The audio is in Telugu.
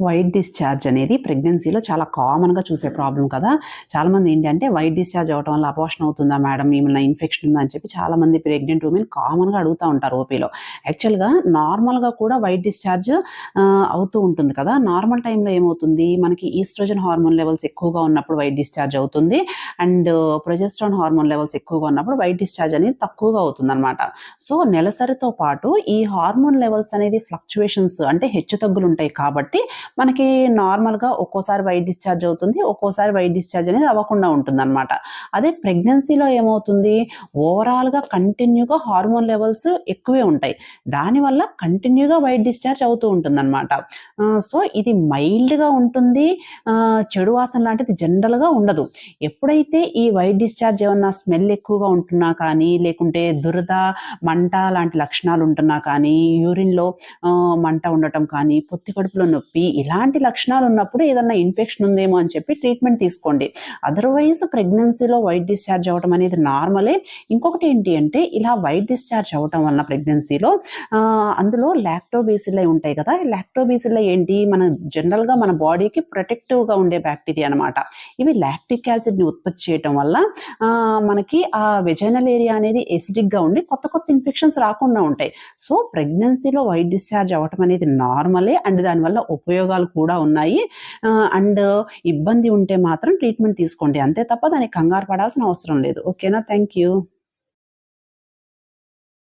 వైట్ డిశ్చార్జ్ అనేది ప్రెగ్నెన్సీలో చాలా కామన్గా చూసే ప్రాబ్లం కదా. చాలామంది ఏంటంటే వైట్ డిశ్చార్జ్ అవ్వడం వల్ల అపోషన్ అవుతుందా మేడం? ఏమైనా ఇన్ఫెక్షన్ ఉందా అని చెప్పి చాలామంది ప్రెగ్నెంట్ ఉమెన్ కామన్గా అడుగుతూ ఉంటారు ఓపీలో. యాక్చువల్గా నార్మల్గా కూడా వైట్ డిశ్చార్జ్ అవుతూ ఉంటుంది కదా. నార్మల్ టైంలో ఏమవుతుంది? మనకి ఈస్ట్రోజన్ హార్మోన్ లెవెల్స్ ఎక్కువగా ఉన్నప్పుడు వైట్ డిశ్చార్జ్ అవుతుంది. అండ్ ప్రొజెస్ట్రాన్ హార్మోన్ లెవెల్స్ ఎక్కువగా ఉన్నప్పుడు వైట్ డిశ్చార్జ్ అనేది తక్కువగా అవుతుంది అనమాట సో నెలసరితో పాటు ఈ హార్మోన్ లెవెల్స్ అనేది ఫ్లక్చువేషన్స్ అంటే హెచ్చు తగ్గులు ఉంటాయి కాబట్టి మనకి నార్మల్గా ఒక్కోసారి వైట్ డిశ్చార్జ్ అవుతుంది ఒక్కోసారి వైట్ డిశ్చార్జ్ అనేది అవ్వకుండా ఉంటుందన్నమాట. అదే ప్రెగ్నెన్సీలో ఏమవుతుంది? ఓవరాల్గా కంటిన్యూగా హార్మోన్ లెవెల్స్ ఎక్కువే ఉంటాయి. దానివల్ల కంటిన్యూగా వైట్ డిశ్చార్జ్ అవుతూ ఉంటుందన్నమాట. సో ఇది మైల్డ్గా ఉంటుంది చెడు వాసన లాంటిది జనరల్గా ఉండదు. ఎప్పుడైతే ఈ వైట్ డిశ్చార్జ్ ఏమన్నా స్మెల్ ఎక్కువగా ఉంటున్నా కానీ లేకుంటే దురద మంట లాంటి లక్షణాలు ఉంటున్నా కానీ యూరిన్లో మంట ఉండటం కానీ పొత్తి కడుపులో నొప్పి ఇలాంటి లక్షణాలు ఉన్నప్పుడు ఏదన్నా ఇన్ఫెక్షన్ ఉందేమో అని చెప్పి ట్రీట్మెంట్ తీసుకోండి. అదర్వైజ్ ప్రెగ్నెన్సీలో వైట్ డిశ్చార్జ్ అవ్వడం అనేది నార్మలే ఇంకొకటి ఏంటి అంటే ఇలా వైట్ డిశ్చార్జ్ అవ్వటం వలన ప్రెగ్నెన్సీలో అందులో లాక్టోబేసిల్లై ఉంటాయి కదా. లాక్టోబేసిల్లై ఏంటి? మన జనరల్గా మన బాడీకి ప్రొటెక్టివ్గా ఉండే బ్యాక్టీరియా అనమాట ఇవి లాక్టిక్ యాసిడ్ని ఉత్పత్తి చేయటం వల్ల మనకి ఆ వెజైనల్ ఏరియా అనేది ఎసిడిక్గా ఉండి కొత్త కొత్త ఇన్ఫెక్షన్స్ రాకుండా ఉంటాయి. సో ప్రెగ్నెన్సీలో వైట్ డిశ్చార్జ్ అవ్వటం అనేది నార్మలే అండ్ దానివల్ల ఉపయోగాలు కూడా ఉన్నాయి. అండ్ ఇబ్బంది ఉంటే మాత్రం ట్రీట్మెంట్ తీసుకోండి. అంతే తప్ప దానికి కంగారు పడాల్సిన అవసరం లేదు. ఓకేనా? Thank you.